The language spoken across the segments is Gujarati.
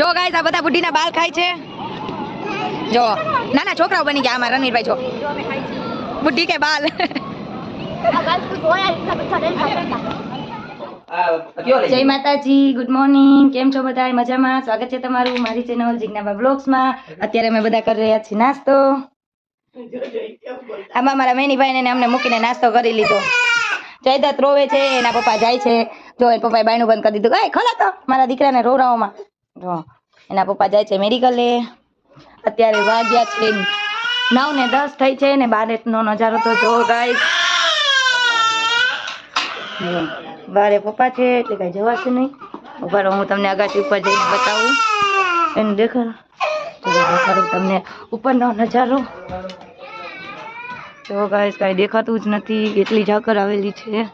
જો ગાઈસ આ બધા બુઢીના બાલ ખાય છે. જો, નાના છોકરાઓ બની ગયા આમાં, રણવીરભાઈ, જો. બુઢી કે બાલ? જય માતાજી ગુડ મોર્નિંગ કેમ છો બધા મજામાં? સ્વાગત છે તમારું મારી ચેનલ જિજ્ઞાબા બ્લોગ્સમાં અત્યારે અમે બધા કરી રહ્યા છીએ નાસ્તો. આમાં મારા મેનીભાઈ ને અમને મૂકીને નાસ્તો કરી લીધો. જયદત્ત રોવે છે, એના પપ્પા જાય છે. જો એ પપ્પાએ બાયણું બંધ કરી દીધું. કઈ ખોલા તો, મારા દીકરાને રોવરાઓમાં જો, એના પપ્પા જાય છે મેડિકલે. અત્યારે વાગ્યા છે નવ ને દસ થઈ છે ને બારેનો નજારો તો જો ગાય બારે પપ્પા છે એટલે કઈ જવાશે નહીં. ઊભા હું તમને અગાસી ઉપર જઈને બતાવું. એને દેખાડો તમને ઉપરનો નજારો. તો ગાઈસ કાંઈ દેખાતું જ નથી, એટલી ઝાકર આવેલી છે.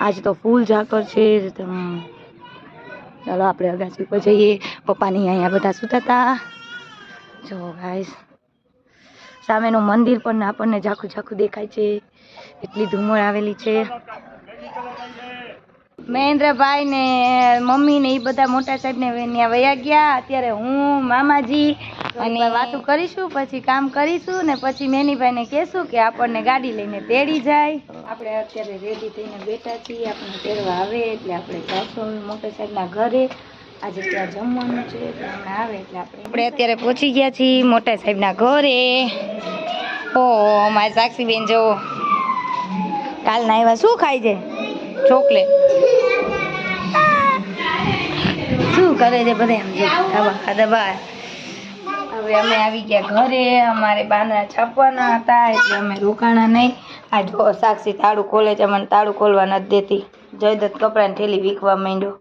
આજ તો ફૂલ ઝાકર છે તમ- ચાલો, આપણે અગાસી ઉપર જઈએ. પપ્પાની અહીંયા બધા સૂતા હતા જો ગાઈસ સામેનું મંદિર પણ આપણને ઝાખું ઝાખું દેખાય છે. એટલી ધુમળ આવેલી છે. મહેન્દ્રભાઈ ને મમ્મી ને એ બધા મોટા સાહેબ ને વયા ગયા. અત્યારે હું, મામાજી અને વાતો કરીશું પછી કામ કરીશું ને પછી મેનીભાઈ ને કહેશું કે આપણને ગાડી લઈને તેડી જાય. આપણે અત્યારે રેડી થઈને બેઠા છીએ આપણને તેડવા આવે એટલે આપણે જાશું મોટા સાહેબના ઘરે. આજે ત્યાં જમવાનું છે એટલે આવે એટલે આપણે આપણે અત્યારે પહોંચી ગયા છીએ મોટા સાહેબના ઘરે. ઓ મારી સાક્ષીબેન જો કાલના એવા શું ખાય છે? ચોકલેટ. શું કરે છે બધા એમ જો? ખાવા ખાધા બાર. હવે અમે આવી ગયા ઘરે, અમારે બાંદરા છાપવાના હતા, એટલે અમે રોકાણા નહીં. આ જો સાક્ષી તાળું ખોલે છે, મને તાળું ખોલવા નથી દેતી. જયદત્ત કપડાની થેલી વીખવા માંડ્યો.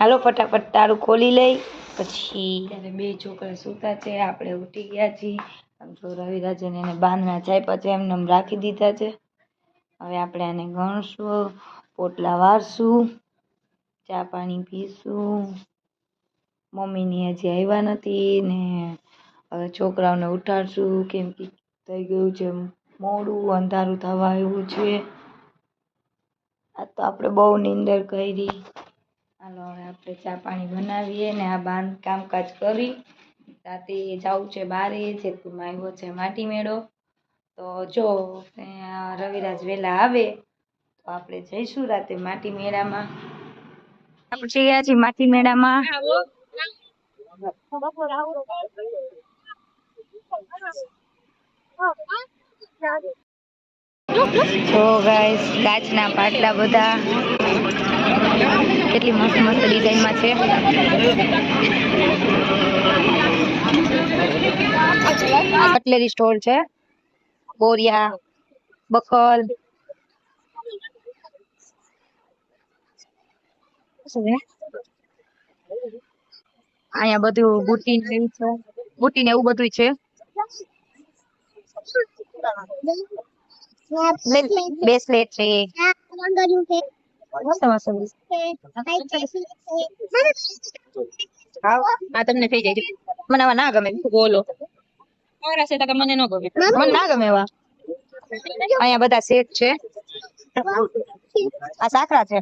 હાલો, ફટાફટ તાળું ખોલી લઈ, પછી ત્યારે બે છોકરા સૂતા છે, આપણે ઉઠી ગયા છીએ. આમ જો રવિરાજન એને બાંધણા જાય પછી એમને એમ રાખી દીધા છે. હવે આપણે આને ગણશું, પોટલા વારશું, ચા પાણી પીશું. મમ્મીની હજી આવ્યા નથી ને હવે છોકરાઓને ઉઠાડશું કેમ કે થઈ ગયું છે મોડું અંધારું થવા આવ્યું છે. આ તો આપણે બહુ નીંદર કરી. હાલો હવે આપણે ચા પાણી બનાવીએ ને આ બાંધ કામકાજ કરી. રાતે જવું છે બારે જેતપુરમાં આવ્યો છે માટી મેળો તો જો ત્યાં રવિરાજ વહેલા આવે તો આપણે જઈશું રાતે માટી મેળામાં આપણે જઈએ છીએ માટી મેળામાં જો ગાઈસ કાચના પાટલા બધા. કેટલી મસ્ત મસ્ત ડિઝાઇનમાં છે. કટલેરી સ્ટોર છે. બોરિયા બકલ અહીંયા બધું બુટી ને એવું છે. બુટી ને એવું બધું છે હાવ આ તમને થઈ જાય. મને આવા ના ગમે. બોલો. મારા છે મને ન ગમે. મને ના ગમે એવા અહીંયા બધા સેટ છે. આ સાકરા છે.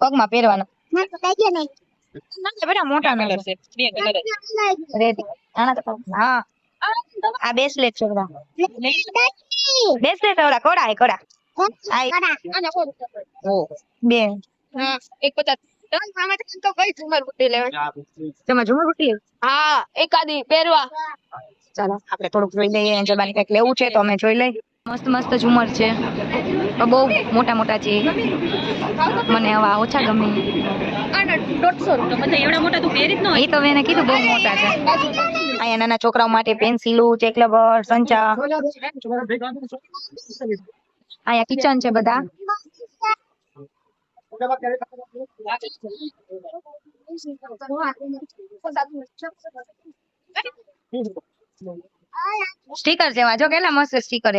પગમાં પહેરવાના. બેટા મોટા કલર છે. બે કલર રેડ આના તો હા. આ બેસલેટ છે બધા. બેસલેટ ઓલા કોડા હે કોડા બે. હા એક પચાસ? હા એકાદી પહેરવા. ચાલો આપડે થોડુંક જોઈ લઈએ અંજબાની કંઈક લેવું છે તો અમે જોઈ લઈ મસ્ત મસ્ત ઝુમર છે. બહુ મોટા મોટા છે. મને આવા ઓછા ગમે. એ તો એને કીધું બહુ મોટા છે. અહીંયા નાના છોકરાઓ માટે પેન્સિલો ચેક સંચા. અહીંયા કિચન છે બધા. સ્ટીકર એમાં. જો કેટલા મસ્ત સ્ટીકર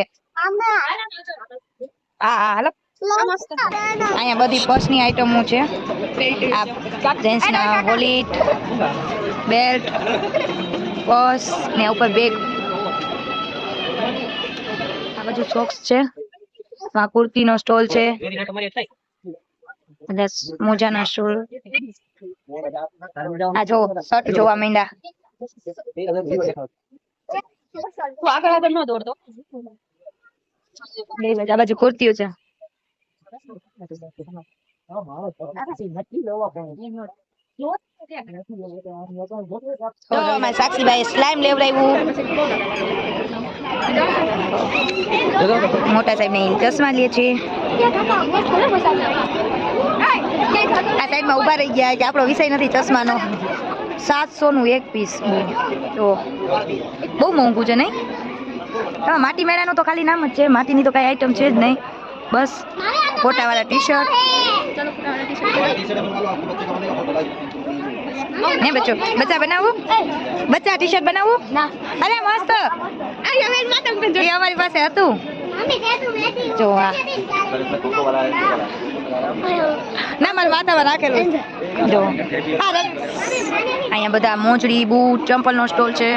હા હા હાલો. અહીંયા બધી પર્સની આઈટમો છે. આ જેન્ટ્સના વોલેટ બેલ્ટ પર્સ ને ઉપર બેગ આ બાજુ સોક્સ છે. આ કુર્તીનો સ્ટોલ છે. બધા મોજાના સ્ટોલ આ જો શર્ટ જોવા માંડ્યા. આગળ આગળ ન દોડતો. આ બાજુ કુર્તીઓ છે. સાક્ષીભાઈ સ્લાઇમ લેવડાવ્યું. મોટા સાહેબ ને ચશ્મા લે છે. આ સાઈડમાં ઊભા રહી ગયા કે આપણો વિષય નથી ચશ્માનો. સાતસો નું એક પીસ તો બહુ મોંઘું છે નહીં? હા માટી મેળાનું તો ખાલી નામ જ છે. માટીની તો કાંઈ આઈટમ છે જ નહીં. બસ ફોટાવાળા ટી શર્ટ ને બચ્ચો બચ્ચા બનાવું? બચ્ચા ટી શર્ટ બનાવું અરે મસ્ત. એ અમારી પાસે હતું. જો આ ના મારા માથામાં રાખેલું જો. અહીંયા બધા મોજડી બૂટ ચંપલનો સ્ટોલ છે.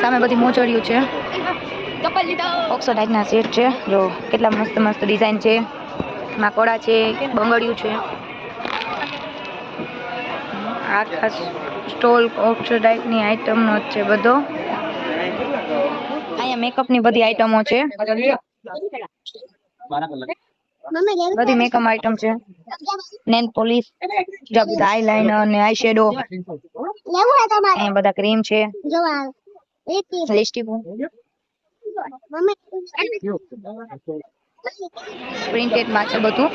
સામે બધી મોજડીઓ છે. ચપ્પલ લીધો. ઓક્સો ટાઈપના સેટ છે. જો કેટલા મસ્ત મસ્ત ડિઝાઇન છે. માકોડા છે બંગડિયું છે. આખા સ્ટોલ ઓક્સો ટાઈપની આઈટમનો જ છે બધો. અહીંયા મેકઅપની બધી આઈટમો છે. બધી મેકઅપ આઈટમ છે. નેલ પોલિશ આઈલાઇનર ને આઈ શેડો અહીંયા બધા ક્રીમ છે. પ્રિન્ટેડમાં છે બધું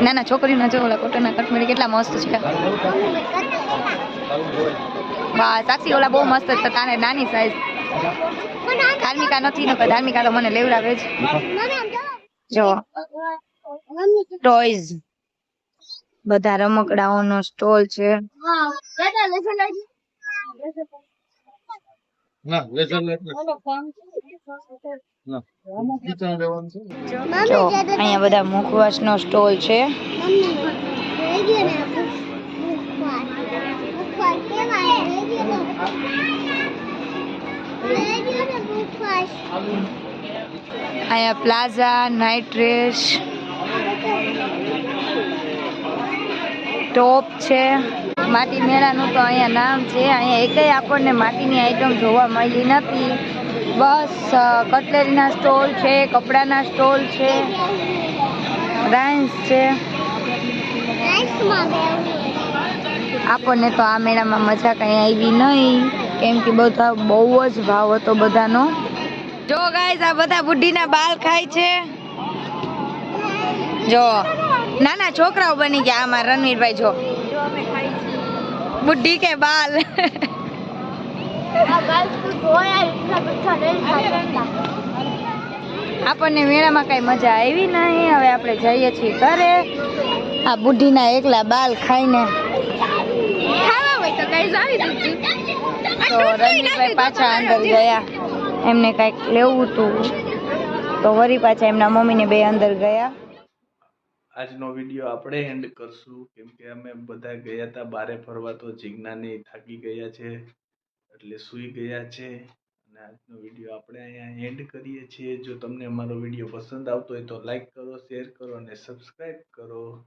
નાના છોકરીના જો ઓલા કોટનના કટમેરી કેટલા મસ્ત છે વાહ સાક્ષી ઓલા બહુ મસ્ત છે તારે નાની સાઈઝ ધાર્મિકા નથી ને ધાર્મિકા તો મને લેવડાવે જ જો ટોયઝ બધા રમકડાઓનો સ્ટોલ છે ના ના જો અહીંયા બધા મુખવાસનો સ્ટોલ છે. અહીંયા પ્લાઝા નાઇટ ડ્રેસ ટોપ છે. માટી મેળાનું તો અહીંયા નામ છે. અહીંયા એકેય આપણને માટીની આઈટમ જોવા મળી નથી. બસ કટલેરીના સ્ટોલ છે, કપડાના સ્ટોલ છે રાઇન્સ છે. આપણને તો આ મેળામાં મજા કંઈ આવી નહીં, કેમ કે બધા બહુ જ ભાવ હતો બધાનો. જો ગાઈસ આ બધા બુઢીના બાલ ખાય છે. જો, નાના છોકરાઓ બની ગયા આમાં, રણવીરભાઈ, જો. બુઢી કે બાલ આપણને મેળામાં કઈ મજા આવી નહીં. હવે આપણે જઈએ છીએ ઘરે. આ બુઢીના એકલા બાલ ખાઈને. તો રણવીરભાઈ પાછા અંદર ગયા. એમને કંઈક લેવું હતું તો વરી પાછા એમના મમ્મીને બે અંદર ગયા. આજનો વીડિયો આપણે એન્ડ કરશું. કેમ કે અમે બધા ગયા હતા બારે ફરવા, તો જિજ્ઞાની થાકી ગયા છે, એટલે સૂઈ ગયા છે. અને આજનો વીડિયો આપણે અહીંયા એન્ડ કરીએ છીએ. જો તમને અમારો વીડિયો પસંદ આવતો હોય તો લાઈક કરો શેર કરો અને સબસ્ક્રાઈબ કરો.